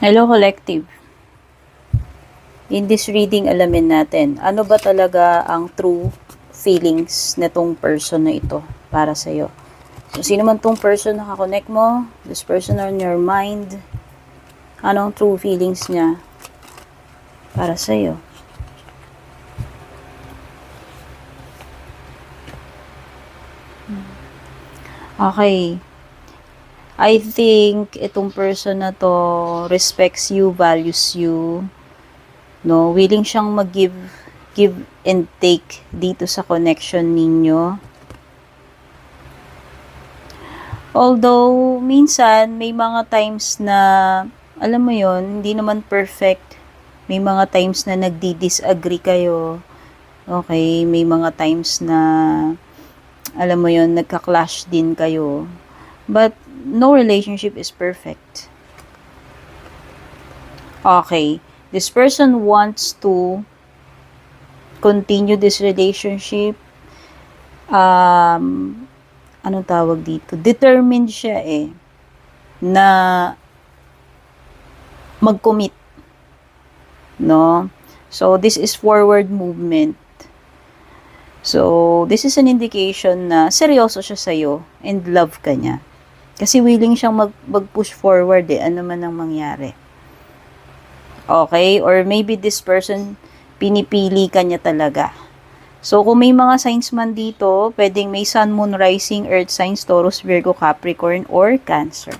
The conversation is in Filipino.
Hello Collective. In this reading, alamin natin, ano ba talaga ang true feelings netong person na ito para sa'yo. So, sino man tong person na kakonect mo, this person on your mind, anong true feelings niya para sa'yo. Okay. I think itong person na to respects you, values you, no, willing siyang mag-give give and take dito sa connection ninyo. Although minsan may mga times na alam mo 'yon, hindi naman perfect. May mga times na nagdi-disagree kayo. Okay, may mga times na alam mo 'yon, nagka-clash din kayo. But no relationship is perfect. Okay. This person wants to continue this relationship. Um, anong tawag dito? Determined siya eh na mag-commit. No? So, this is forward movement. So, this is an indication na seryoso siya sa'yo and love ka niya. Kasi willing siyang mag, mag-push forward eh, ano man ang mangyari. Okay? Or maybe this person, pinipili ka niya talaga. So, kung may mga signs man dito, pwedeng may sun, moon, rising, earth signs, Taurus, Virgo, Capricorn, or Cancer.